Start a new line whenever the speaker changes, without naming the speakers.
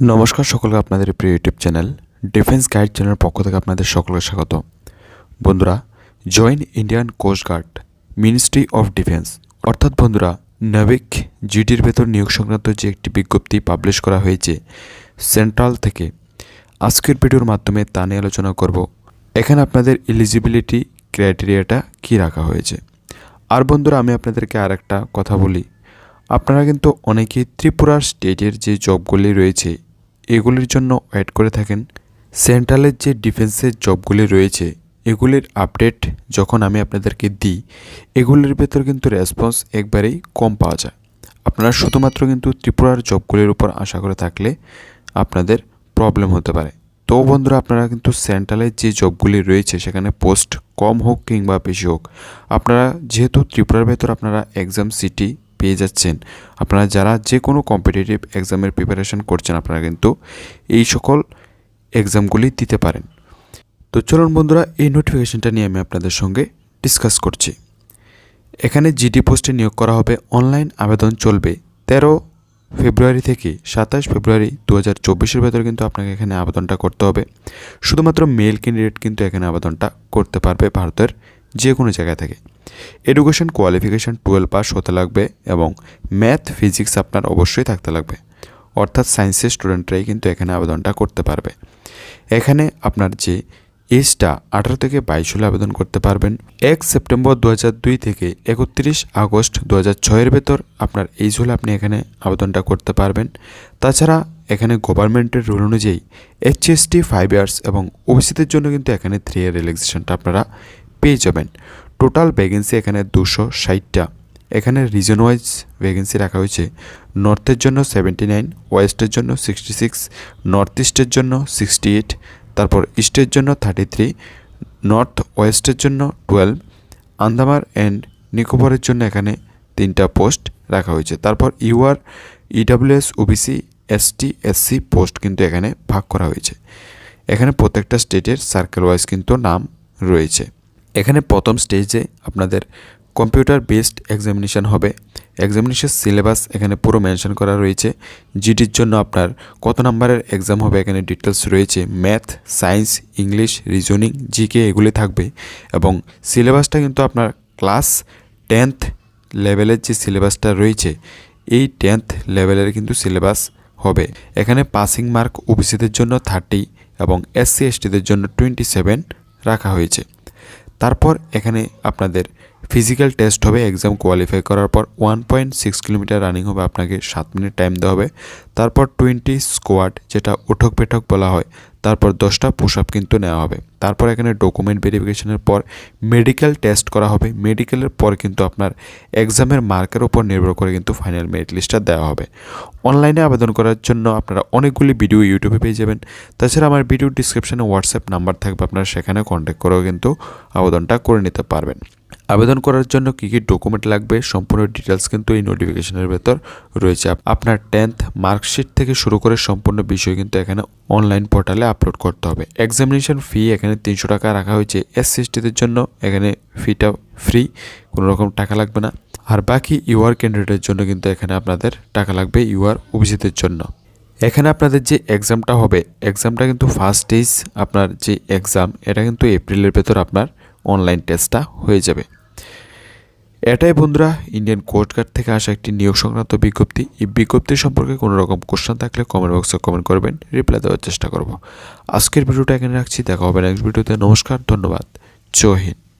নমস্কার সকলকে আপনাদের প্রিয় ইউটিউব চ্যানেল ডিফেন্স গাইড চ্যানেলের পক্ষ থেকে আপনাদের সকলকে স্বাগত। বন্ধুরা, join Indian coast guard, ministry of defence. অর্থাৎ বন্ধুরা, নাবিক জিডির ভেতর নিয়োগ সংক্রান্ত যে একটি বিজ্ঞপ্তি পাবলিশ করা হয়েছে সেন্ট্রাল থেকে, আজকের ভিডিওর মাধ্যমে তা নিয়ে আলোচনা করব। এখানে আপনাদের এলিজিবিলিটি ক্রাইটেরিয়াটা কী রাখা হয়েছে? আর বন্ধুরা, আমি আপনাদেরকে আর একটা কথা বলি। আপনারা কিন্তু অনেকেই ত্রিপুরার স্টেটের যে জবগুলি রয়েছে, এগুলির জন্য ওয়েট করে থাকেন। সেন্ট্রালের যে ডিফেন্সের জবগুলি রয়েছে, এগুলির আপডেট যখন আমি আপনাদেরকে দিই, এগুলির ভেতর কিন্তু রেসপন্স একবারেই কম পাওয়া যায়। আপনারা শুধুমাত্র কিন্তু ত্রিপুরার জবগুলির উপর আশা করে থাকলে আপনাদের প্রবলেম হতে পারে। তো বন্ধুরা, আপনারা কিন্তু সেন্ট্রালের যে জবগুলি রয়েছে, সেখানে পোস্ট কম হোক কিংবা বেশি হোক, আপনারা যেহেতু ত্রিপুরার ভেতর আপনারা এক্সাম সিটি পেয়ে যাচ্ছেন। আপনারা যারা যে কোনো কম্পিটিটিভ এক্সামের প্রিপারেশন করছেন, আপনারা কিন্তু এই সকল এক্সামগুলি দিতে পারেন। তো চলুন বন্ধুরা, এই নোটিফিকেশনটা নিয়ে আমি আপনাদের সঙ্গে ডিসকাস করছি। এখানে জিডি পোস্টে নিয়োগ করা হবে। অনলাইন আবেদন চলবে তেরো ফেব্রুয়ারি থেকে সাতাশ ফেব্রুয়ারি দু হাজার চব্বিশের ভেতরে কিন্তু আপনাকে এখানে আবেদনটা করতে হবে। শুধুমাত্র মেল ক্যান্ডিডেট কিন্তু এখানে আবেদনটা করতে পারবে ভারতের যে কোনো জায়গা থেকে। এডুকেশন কোয়ালিফিকেশান টুয়েলভ পাস হতে লাগবে এবং ম্যাথ ফিজিক্স আপনার অবশ্যই থাকতে লাগবে। অর্থাৎ সায়েন্সের স্টুডেন্টরাই কিন্তু এখানে আবেদনটা করতে পারবে। এখানে আপনার যে এজটা আঠারো থেকে বাইশ হলে আবেদন করতে পারবেন। এক সেপ্টেম্বর দু দুই থেকে একত্রিশ আগস্ট দু হাজার ছয়ের ভেতর আপনার এইজ হলে আপনি এখানে আবেদনটা করতে পারবেন। তাছাড়া এখানে গভর্নমেন্টের রুল অনুযায়ী এইচএসটি ফাইভ ইয়ার্স এবং ওবিসিদের জন্য কিন্তু এখানে থ্রি ইয়ার রিল্যাক্সেশনটা আপনারা পেয়ে যাবেন। টোটাল ভ্যাকেন্সি এখানে দুশো ষাটটা। এখানে রিজন ওয়াইজ ভ্যাকেন্সি রাখা হয়েছে। নর্থের জন্য সেভেন্টি নাইন ওয়েস্টের জন্য সিক্সটি সিক্স নর্থ ইস্টের জন্য সিক্সটি এইট তারপর ইস্টের জন্য থার্টি থ্রি নর্থ ওয়েস্টের জন্য টুয়েলভ আন্দামার অ্যান্ড নিকোবরের জন্য এখানে তিনটা পোস্ট রাখা হয়েছে। তারপর UR EWS OBC ST SC post কিন্তু এখানে ভাগ করা হয়েছে। এখানে প্রত্যেকটা স্টেটের সার্কেল ওয়াইজ কিন্তু নাম রয়েছে। এখানে প্রথম স্টেজে আপনাদের কম্পিউটার বেসড এক্সামিনেশান হবে। এক্সামিনেশন সিলেবাস এখানে পুরো মেনশন করা রয়েছে। জিডির জন্য আপনার কত নাম্বারের এক্সাম হবে এখানে ডিটেলস রয়েছে। Math science English reasoning GK এগুলি থাকবে এবং সিলেবাসটা কিন্তু আপনার ক্লাস টেন্থ লেভেলের যে সিলেবাসটা রয়েছে, এই টেন্থ লেভেলের কিন্তু সিলেবাস হবে। এখানে পাসিং মার্ক ওবিসিদের জন্য থার্টি এবং এসসি এসটিদের জন্য টোয়েন্টি সেভেন রাখা হয়েছে। তারপর এখানে আপনাদের ফিজিক্যাল টেস্ট হবে এক্সাম কোয়ালিফাই করার পর one point six kilometre running হবে, আপনাকে সাত মিনিট টাইম দেওয়া হবে। তারপর টোয়েন্টি স্কোয়াড যেটা উঠক পেঠক বলা হয় তারপর দশটা পুশ আপ কিন্তু নেওয়া হবে। তারপর এখানে ডকুমেন্ট ভেরিফিকেশনের পর মেডিকেল টেস্ট করা হবে। মেডিকেলের পর কিন্তু আপনার এক্সামের মার্কের উপর নির্ভর করে কিন্তু ফাইনাল মেরিট লিস্টটা দেওয়া হবে। অনলাইনে আবেদন করার জন্য আপনারা অনেকগুলি ভিডিও ইউটিউবে পেয়ে যাবেন। তাছাড়া আমার ভিডিও ডিসক্রিপশানে হোয়াটসঅ্যাপ নাম্বার থাকবে। আপনারা সেখানে কন্ট্যাক্ট করেও কিন্তু আবেদনটা করে নিতে পারবেন। আবেদন করার জন্য কী কী ডকুমেন্ট লাগবে? সম্পূর্ণ ডিটেলস কিন্তু এই নোটিফিকেশনের ভেতর রয়েছে। আপ- আপনার টেন্থ মার্কশিট থেকে শুরু করে সম্পূর্ণ বিষয় কিন্তু এখানে অনলাইন পোর্টালে আপলোড করতে হবে। এক্সামিনেশন ফি এখানে তিনশো টাকা রাখা হয়েছে। এস সিস্টিদের জন্য এখানে ফিটা ফ্রি কোনো রকম টাকা লাগবে না। আর বাকি ইউআর ক্যান্ডিডেটের জন্য কিন্তু এখানে আপনাদের টাকা লাগবে ইউআর ওবিসিদের জন্য। এখানে আপনাদের যে এক্সামটা হবে এক্সামটা কিন্তু ফার্স্ট স্টেজ আপনার যে এক্সাম এটা কিন্তু এপ্রিলের ভেতর আপনার অনলাইন টেস্টটা হয়ে যাবে। এটাই বন্ধুরা ইন্ডিয়ান কোস্টগার্ড থেকে আসা একটি নিয়োগ সংক্রান্ত বিজ্ঞপ্তি। এই বিজ্ঞপ্তি সম্পর্কে কোনো রকম কোশ্চেন থাকলে কমেন্ট বক্সে কমেন্ট করবেন রিপ্লাই দেওয়ার চেষ্টা করব। আজকের ভিডিওটা এখানে রাখছি, দেখা হবে নেক্সট ভিডিওতে নমস্কার, ধন্যবাদ। জয় হিন্দ।